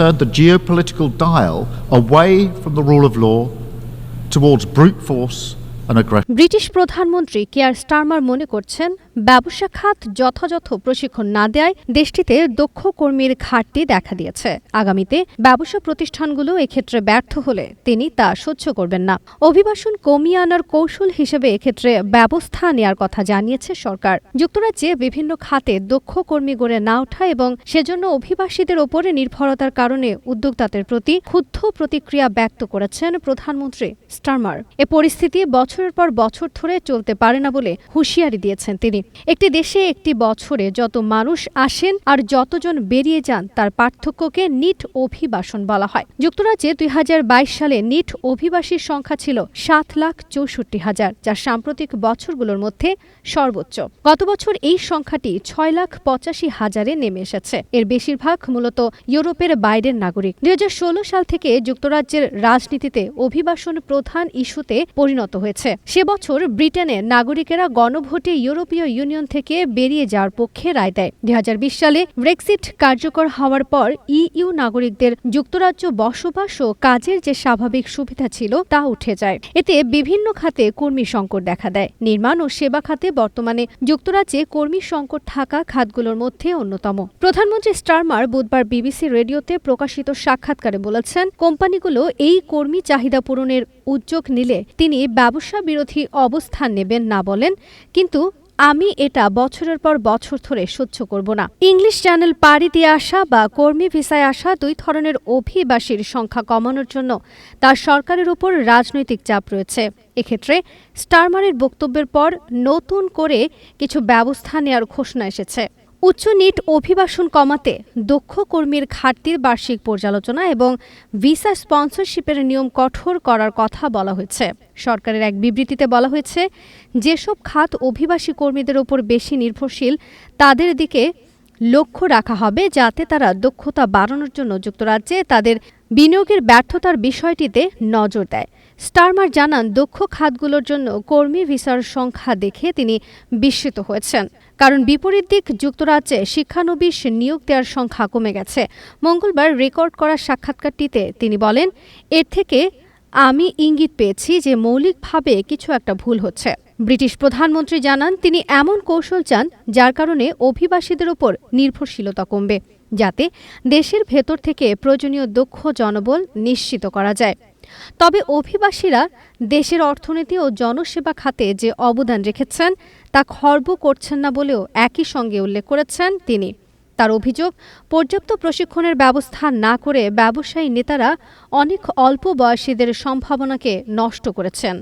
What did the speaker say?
turned the geopolitical dial away from the rule of law towards brute force. British প্রধানমন্ত্রী Keir Starmer মনে করছেন, ব্যবসা খাত যথাযথ প্রশিক্ষণ না দেয় দেশটিতে দক্ষ কর্মীর ঘাটতি দেখা দিয়েছে। আগামীতে ব্যবসা প্রতিষ্ঠানগুলো এক্ষেত্রে ব্যর্থ হলে তিনি তা সহ্য করবেন না। অভিবাসন কমিয়ে আনার কৌশল হিসেবে এক্ষেত্রে ব্যবস্থা নেয়ার কথা জানিয়েছে সরকার। যুক্তরাজ্যে বিভিন্ন খাতে দক্ষ কর্মী গড়ে না ওঠা এবং সেজন্য অভিবাসীদের ওপরে নির্ভরতার কারণে উদ্যোক্তাদের প্রতি ক্ষুব্ধ প্রতিক্রিয়া ব্যক্ত করেছেন প্রধানমন্ত্রী স্টারমার। এ পরিস্থিতি বছরের পর বছর ধরে চলতে পারে না বলে হুঁশিয়ারি দিয়েছেন তিনি। একটি দেশে একটি বছরে যত মানুষ আসেন আর যতজন বেরিয়ে যান, তার পার্থক্যকে নিট অভিবাসন বলা হয়। যুক্তরাজ্যে দুই হাজার বাইশ সালে নিট অভিবাসীর সংখ্যা ছিল সাত লাখ চৌষট্টি হাজার, যা সাম্প্রতিক বছরগুলোর মধ্যে সর্বোচ্চ। গত বছর এই সংখ্যাটি ছয় লাখ পঁচাশি হাজারে নেমে এসেছে। এর বেশিরভাগ মূলত ইউরোপের বাইরের নাগরিক। দুই হাজার ষোলো সাল থেকে যুক্তরাজ্যের রাজনীতিতে অভিবাসন প্রধান ইস্যুতে পরিণত হয়েছে। সে বছর ব্রিটেনে নাগরিকেরা গণভোটে ইউরোপীয় ইউনিয়ন থেকে বেরিয়ে যাওয়ার পক্ষে রায় দেয়। দুই হাজার বিশ সালে ব্রেক্সিট কার্যকর হওয়ার পর ইইউ নাগরিকদের যুক্তরাজ্য বসবাস ও কাজের যে স্বাভাবিক সুবিধা ছিল, তা উঠে যায়। এতে বিভিন্ন খাতে কর্মী সংকট দেখা দেয়। নির্মাণ ও সেবা খাতে বর্তমানে যুক্তরাজ্যে কর্মী সংকট থাকা খাতগুলোর মধ্যে অন্যতম। প্রধানমন্ত্রী স্টারমার বুধবার বিবিসি রেডিওতে প্রকাশিত সাক্ষাৎকারে বলেছেন, কোম্পানিগুলো এই কর্মী চাহিদা পূরণের উদ্যোগ নিলে তিনি ব্যবসা বিরোধী অবস্থান নেবেন না বলেন, কিন্তু আমি এটা বছরের পর বছর ধরে সহ্য করব না। ইংলিশ চ্যানেল পাড়ি দিয়ে আসা বা কর্মী ভিসায় আসা দুই ধরনের অভিবাসীর সংখ্যা কমানোর জন্য তার সরকারের উপর রাজনৈতিক চাপ রয়েছে। এক্ষেত্রে স্টারমারের বক্তব্যের পর নতুন করে কিছু ব্যবস্থা নেওয়ার ঘোষণা এসেছে। উচ্চ নিট অভিবাসন কমাতে দক্ষ কর্মীর ঘাটতির বার্ষিক পর্যালোচনা এবং ভিসা স্পন্সরশিপের নিয়ম কঠোর করার কথা বলা হয়েছে। সরকারের এক বিবৃতিতে বলা হয়েছে, যেসব খাত অভিবাসী কর্মীদের ওপর বেশি নির্ভরশীল, তাদের দিকে লক্ষ্য রাখা হবে যাতে তারা দক্ষতা বাড়ানোর জন্য যুক্তরাজ্যে তাদের বিনিয়োগের ব্যর্থতার বিষয়টিতে নজর দেয়। স্টারমার জানান, দক্ষ খাতগুলোর জন্য কর্মী ভিসার সংখ্যা দেখে তিনি বিস্মিত হয়েছেন। কারণ বিপরীত দিক যুক্তরাজ্যে শিক্ষানবিশ নিয়োগ দেওয়ার সংখ্যা কমে গেছে। মঙ্গলবার রেকর্ড করা সাক্ষাৎকারটিতে তিনি বলেন, এর থেকে আমি ইঙ্গিত পেয়েছি যে মৌলিকভাবে কিছু একটা ভুল হচ্ছে। ব্রিটিশ প্রধানমন্ত্রী জানান, তিনি এমন কৌশল চান যার কারণে অভিবাসীদের উপর নির্ভরশীলতা কমবে, যাতে দেশের ভেতর থেকে প্রয়োজনীয় দক্ষ জনবল নিশ্চিত করা যায়। তবে অভিবাসীরা দেশের অর্থনীতি ও জনসেবা খাতে যে অবদান রেখেছেন, তা খর্ব করছেন না বলেও একই সঙ্গে উল্লেখ করেছেন তিনি। তার অভিযোগ, পর্যাপ্ত প্রশিক্ষণের ব্যবস্থা না করে ব্যবসায়ী নেতারা অনেক অল্প বয়সীদের সম্ভাবনাকে নষ্ট করেছেন।